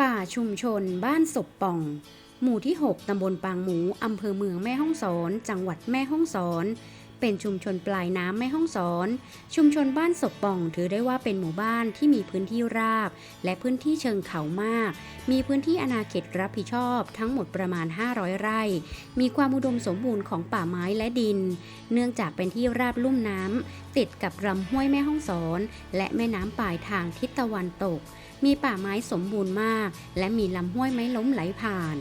ป่าชุมชนบ้านศพป่อง หมู่ที่ 6 ตำบลปางหมู อำเภอเมืองแม่ฮ่องสอน จังหวัดแม่ฮ่องสอน เป็นชุมชนปลายน้ำแม่ฮ่องสอน ชุมชนบ้านศพป่อง ถือได้ว่าเป็นหมู่บ้านที่มีพื้นที่ราบ และพื้นที่เชิงเขามาก มีพื้นที่อาณาเขตรับผิดชอบทั้งหมดประมาณ 500 ไร่ มีความอุดมสมบูรณ์ของป่าไม้และดิน เนื่องจากเป็นที่ราบลุ่มน้ำติดกับลำห้วยแม่ฮ่องสอน และแม่น้ำปลายทางทิศตะวันตก มีป่าไม้สมบูรณ์มาก และมีลำห้วยไม้ล้มไหลผ่าน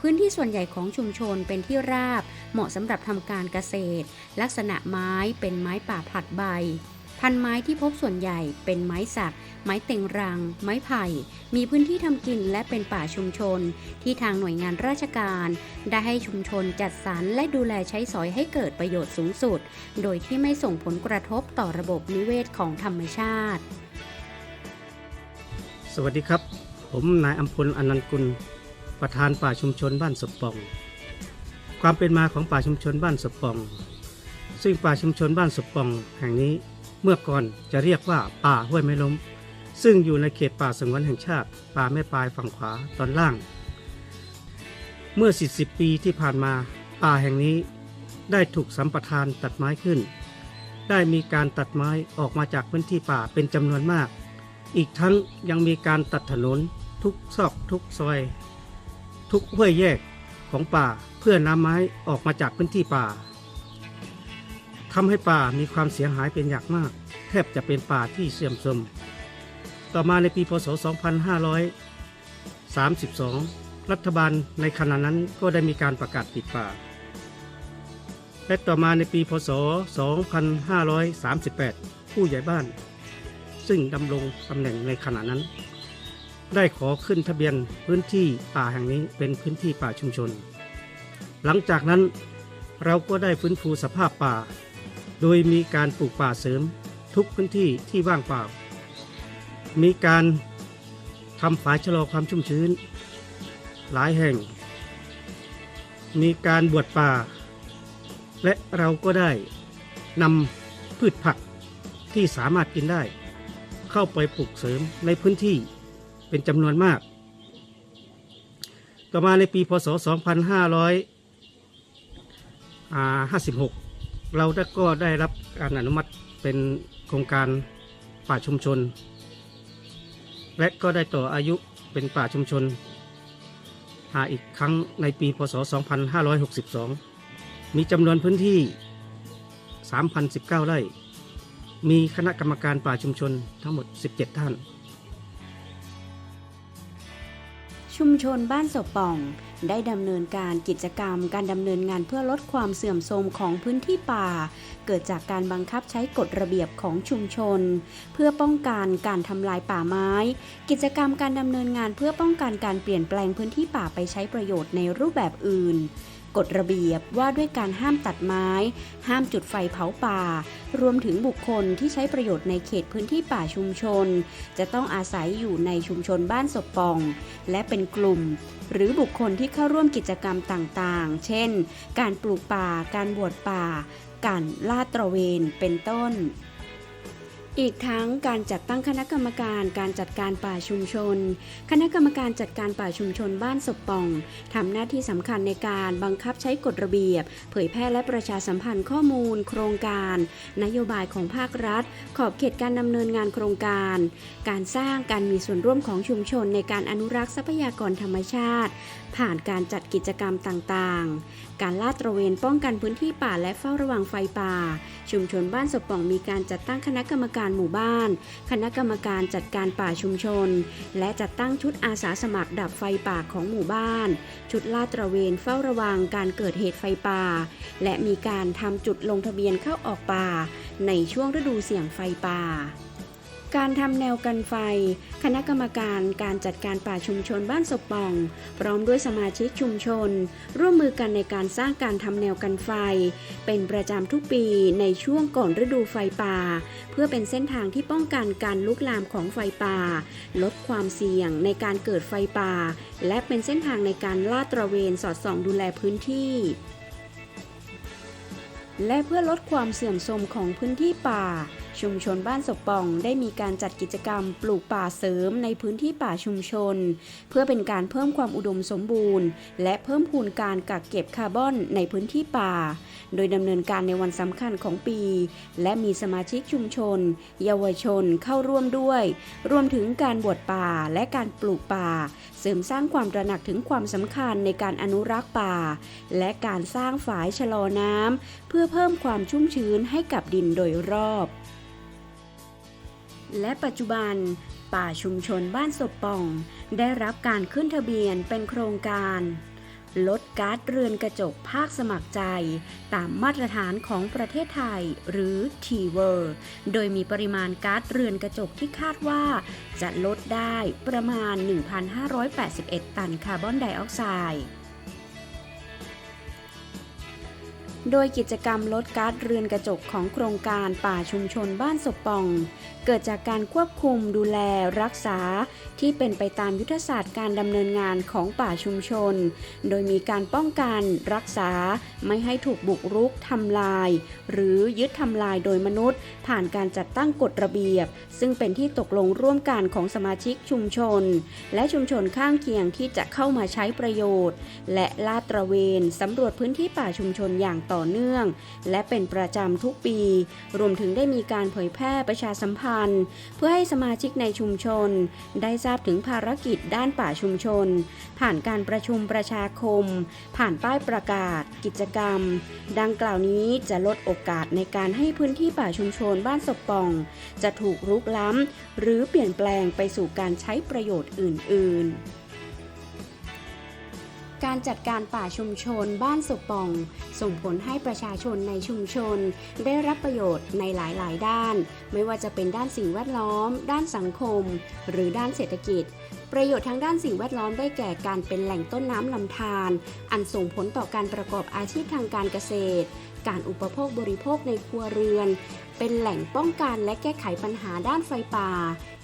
พื้นที่ส่วนใหญ่ของชุมชนเป็นที่ราบ เหมาะสำหรับทำการเกษตร ลักษณะไม้เป็นไม้ป่าผลัดใบ พันไม้ที่พบส่วนใหญ่เป็นไม้สัก ไม้เต็งรัง ไม้ไผ่ มีพื้นที่ทำกินและเป็นป่าชุมชน ที่ทางหน่วยงานราชการ ได้ให้ชุมชนจัดสรรและดูแลใช้สอยให้เกิดประโยชน์สูงสุด โดยที่ไม่ส่งผลกระทบต่อระบบนิเวศของธรรมชาติ สวัสดีครับ ผมนายอัมพลอนันต์กุล ประธานป่าชุมชนบ้านสปอง ความเป็นมาของป่าชุมชนบ้านสปอง ซึ่งป่าชุมชนบ้านสปอง แห่งนี้เมื่อก่อนจะเรียกว่าป่าห้วยไม้ล้ม ซึ่งอยู่ในเขตป่าสงวนแห่งชาติ ป่าแม่ปลายฝั่งขวาตอนล่าง เมื่อ 40 ปีที่ผ่านมาป่าแห่งนี้ได้ถูกสัมปทานตัดไม้ขึ้น ได้มีการตัดไม้ออกมาจากพื้นที่ป่าเป็นจำนวนมาก อีกทั้งยังมีการตัดถนนทุกซอกทุกซอย ทุกห้วยแยกของป่าเพื่อนำไม้ออกมาจากพื้นที่ป่าทำให้ป่ามีความเสียหายเป็นอย่างมาก แทบจะเป็นป่าที่เสื่อมโทรมต่อมาในปีพศ 2532 รัฐบาลในขณะนั้นก็ได้มีการประกาศปิดป่า และต่อมาในปีพศ 2538 ผู้ใหญ่บ้าน ซึ่งดำรงตำแหน่งในขณะนั้น ได้ขอขึ้นทะเบียนพื้นที่ป่าแห่งนี้เป็นพื้นที่ป่าชุมชน หลังจากนั้นเราก็ได้ฟื้นฟูสภาพป่า โดยมีการปลูกป่าเสริมทุกพื้นที่ที่ว่างเปล่า มีการทำฝายชะลอความชุ่มชื้น หลายแห่ง มีการบวชป่า และเราก็ได้นำพืชผักที่สามารถกินได้ เข้าไปปลูกเสริมในพื้นที่เป็นจำนวนมาก ต่อมาในปีพศ 2556 เราได้ก็ได้รับการอนุมัติเป็นโครงการป่าชุมชน และก็ได้ต่ออายุเป็นป่าชุมชนหาอีกครั้งในปีพศ 2562 มีจำนวนพื้นที่ 3,019 ไร่ มีคณะกรรมการป่าชุมชนทั้งหมด 17 ท่าน ชุมชนบ้านศพป่อง ได้ดำเนินการกิจกรรมการดำเนินงานเพื่อลดความเสื่อมโทรมของพื้นที่ป่า เกิดจากการบังคับใช้กฎระเบียบของชุมชน เพื่อป้องกันการทำลายป่าไม้ กิจกรรมการดำเนินงานเพื่อป้องกันการเปลี่ยนแปลงพื้นที่ป่าไปใช้ประโยชน์ในรูปแบบอื่น กฎระเบียบว่าด้วยการห้ามตัดไม้ ห้ามจุดไฟเผาป่า รวมถึงบุคคลที่ใช้ประโยชน์ในเขตพื้นที่ป่าชุมชน จะต้องอาศัยอยู่ในชุมชนบ้านศพปอง และเป็นกลุ่ม หรือบุคคลที่เข้าร่วมกิจกรรมต่างๆ เช่น การปลูกป่า การบวชป่า การลาดตระเวน เป็นต้น อีกทั้งการจัดตั้งคณะกรรมการการจัดการป่าชุมชน คณะกรรมการจัดการป่าชุมชนบ้านศพป่องทำหน้าที่สำคัญในการบังคับใช้กฎระเบียบ เผยแพร่และประชาสัมพันธ์ข้อมูล โครงการ นโยบายของภาครัฐ ขอบเขตการดำเนินงานโครงการ การสร้างการมีส่วนร่วมของชุมชนในการอนุรักษ์ทรัพยากรธรรมชาติ ผ่านการจัดกิจกรรมต่างๆ การลาดตระเวนป้องกันพื้นที่ป่าและเฝ้าระวังไฟป่า ชุมชนบ้านศพป่องมีการจัดตั้งคณะกรรมการการหมู่บ้าน คณะกรรมการจัดการป่าชุมชน และจัดตั้งชุดอาสาสมัครดับไฟป่าของหมู่บ้าน ชุดลาดตระเวนเฝ้าระวังการเกิดเหตุไฟป่า และมีการทำจุดลงทะเบียนเข้าออกป่า ในช่วงฤดูเสี่ยงไฟป่า การทำแนวกันไฟ คณะกรรมการการจัดการป่าชุมชนบ้านศพปอง พร้อมด้วยสมาชิกชุมชน ร่วมมือกันในการสร้างการทำแนวกันไฟ เป็นประจำทุกปีในช่วงก่อนฤดูไฟป่า เพื่อเป็นเส้นทางที่ป้องกันการลุกลามของไฟป่า ลดความเสี่ยงในการเกิดไฟป่า และเป็นเส้นทางในการลาดตระเวนสอดส่องดูแลพื้นที่และเพื่อลดความเสื่อมโทรมของพื้นที่ป่า ชุมชนบ้านศพป่องได้มีการจัดกิจกรรมปลูกป่าเสริมในพื้นที่ป่าชุมชน เพื่อเป็นการเพิ่มความอุดมสมบูรณ์ และเพิ่มพูนการกักเก็บคาร์บอนในพื้นที่ป่า โดยดำเนินการในวันสำคัญของปี และมีสมาชิกชุมชน เยาวชนเข้าร่วมด้วย รวมถึงการบวชป่าและการปลูกป่า เสริมสร้างความตระหนักถึงความสำคัญในการอนุรักษ์ป่า และการสร้างฝายชะลอน้ำเพื่อเพิ่มความชุ่มชื้นให้กับดินโดยรอบ และปัจจุบัน ป่าชุมชนบ้านศพป่อง ได้รับการขึ้นทะเบียนเป็นโครงการ ลดก๊าซเรือนกระจกภาคสมัครใจ ตามมาตรฐานของประเทศไทยหรือ t w o r โดยมีปริมาณก๊าซเรือนกระจกที่คาดว่า จะลดได้ประมาณ 1,581 ตันคาร์บอนไดออกไซด์โดยกิจกรรมลดก๊าซเรือนกระจกของโครงการป่าชุมชนบ้านศพปอง เกิดจากการควบคุมดูแลรักษา ที่เป็นไปตามยุทธศาสตร์การดำเนินงานของป่าชุมชน โดยมีการป้องกันรักษาไม่ให้ถูกบุกรุกทำลาย หรือยึดทำลายโดยมนุษย์ ผ่านการจัดตั้งกฎระเบียบ ซึ่งเป็นที่ตกลงร่วมกันของสมาชิกชุมชน และชุมชนข้างเคียงที่จะเข้ามาใช้ประโยชน์ และลาดตระเวนสำรวจพื้นที่ป่าชุมชนอย่างต่อเนื่อง และเป็นประจำทุกปี รวมถึงได้มีการเผยแพร่ประชาสัมพันธ์เพื่อให้สมาชิกในชุมชน ได้ทราบถึงภารกิจด้านป่าชุมชน ผ่านการประชุมประชาคม ผ่านป้ายประกาศ กิจกรรม ดังกล่าวนี้จะลดโอกาสในการให้พื้นที่ป่าชุมชนบ้านศพป่อง จะถูกรุกล้ำ หรือเปลี่ยนแปลงไปสู่การใช้ประโยชน์อื่น ๆ การจัดการป่าชุมชนบ้านสุป่อง ส่งผลให้ประชาชนในชุมชน ได้รับประโยชน์ในหลายๆ ด้าน ไม่ว่าจะเป็นด้านสิ่งแวดล้อม ด้านสังคม หรือด้านเศรษฐกิจประโยชน์ทางด้านสิ่งแวดล้อมได้แก่การเป็นแหล่งต้นน้ำลำธารอันส่งผลต่อการประกอบอาชีพทางการเกษตร การอุปโภคบริโภคในครัวเรือน เป็นแหล่งป้องกันและแก้ไขปัญหาด้านไฟป่า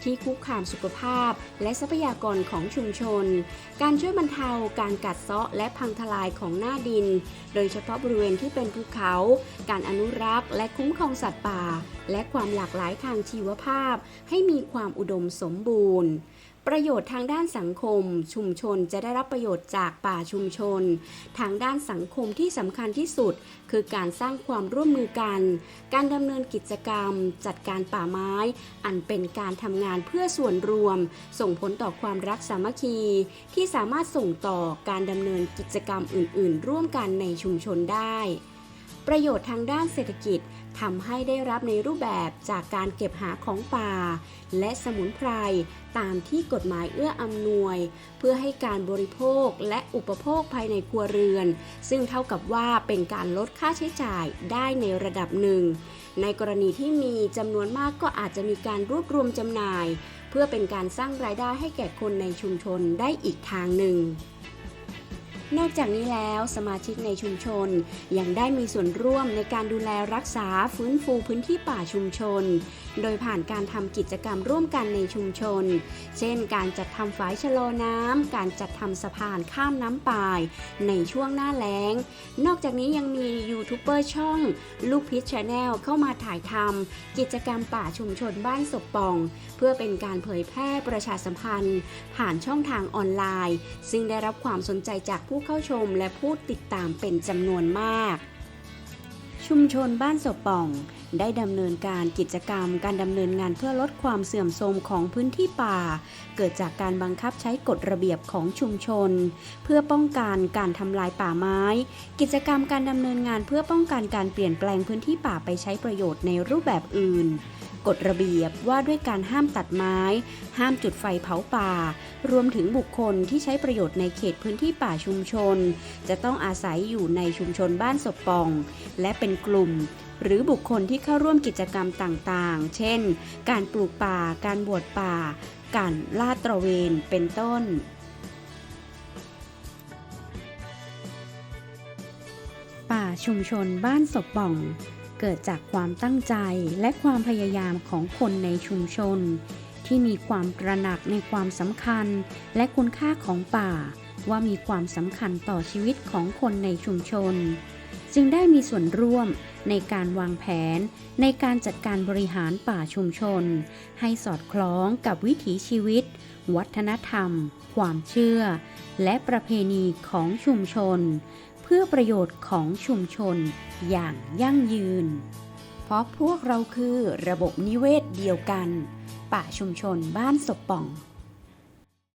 ที่คุกคามสุขภาพ และทรัพยากรของชุมชน การช่วยบรรเทาการกัดเซาะและพังทลายของหน้าดิน โดยเฉพาะบริเวณที่เป็นภูเขา การอนุรักษ์ และคุ้มครองสัตว์ป่า และความหลากหลายทางชีวภาพ ให้มีความอุดมสมบูรณ์ ประโยชน์ทางด้านสังคม ชุมชนจะได้รับประโยชน์จากป่าชุมชน ทางด้านสังคมที่สำคัญที่สุด คือการสร้างความร่วมมือกัน การดำเนินกิจกรรม จัดการป่าไม้ อันเป็นการทำงานเพื่อส่วนรวม ส่งผลต่อความรักสามัคคี ที่สามารถส่งต่อการดำเนินกิจกรรมอื่น ๆ ร่วมกันในชุมชนได้ ประโยชน์ทางด้านเศรษฐกิจ ทำให้ได้รับในรูปแบบจากการเก็บหาของป่า และสมุนไพรตามที่กฎหมายเอื้ออำนวย เพื่อให้การบริโภคและอุปโภคภายในครัวเรือน ซึ่งเท่ากับว่าเป็นการลดค่าใช้จ่ายได้ในระดับหนึ่ง ในกรณีที่มีจำนวนมากก็อาจจะมีการรวบรวมจำหน่าย เพื่อเป็นการสร้างรายได้ให้แก่คนในชุมชนได้อีกทางหนึ่ง นอกจากนี้แล้วสมาชิกในชุมชน ยังได้มีส่วนร่วมในการดูแลรักษาฟื้นฟูพื้นที่ป่าชุมชน โดยผ่านการทำกิจกรรมร่วมกันในชุมชน เช่น การจัดทำฝายชะลอน้ำการจัดทำสะพานข้ามน้ำป่าย ในช่วงหน้าแล้ง นอกจากนี้ยังมียูทูบเบอร์ช่อง ลูกพิชชาแนลเข้ามาถ่ายทำกิจกรรมป่าชุมชนบ้านศพปอง เพื่อเป็นการเผยแพร่ประชาสัมพันธ์ ผ่านช่องทางออนไลน์ ซึ่งได้รับความสนใจจากผูู้้เข้าชมและผู้ติดตามเป็นจำนวนมาก ชุมชนบ้านศพป่อง ได้ดำเนินการกิจกรรม การดำเนินงานเพื่อลดความเสื่อมโทรมของพื้นที่ป่า เกิดจากการบังคับใช้กฎระเบียบของชุมชน เพื่อป้องกันการทำลายป่าไม้ กิจกรรมการดำเนินงานเพื่อป้องกันการเปลี่ยนแปลงพื้นที่ป่าไปใช้ประโยชน์ในรูปแบบอื่นกฎระเบียบว่าด้วยการห้ามตัดไม้ ห้ามจุดไฟเผาป่า รวมถึงบุคคลที่ใช้ประโยชน์ในเขตพื้นที่ป่าชุมชน จะต้องอาศัยอยู่ในชุมชนบ้านศพปอง และเป็นกลุ่ม หรือบุคคลที่เข้าร่วมกิจกรรมต่างๆ เช่น การปลูกป่า การบวชป่า การลาดตระเวน เป็นต้นป่าชุมชนบ้านศพป่อง เกิดจากความตั้งใจและความพยายามของคนในชุมชน ที่มีความตระหนักในความสำคัญและคุณค่าของป่า ว่ามีความสำคัญต่อชีวิตของคนในชุมชน จึงได้มีส่วนร่วมในการวางแผน ในการจัดการบริหารป่าชุมชน ให้สอดคล้องกับวิถีชีวิต วัฒนธรรม ความเชื่อ และประเพณีของชุมชน พื่อประโยชน์ของชุมชนอย่างยั่งยืน เพราะพวกเราคือระบบนิเวศเดียวกัน ป่าชุมชนบ้านศพป่อง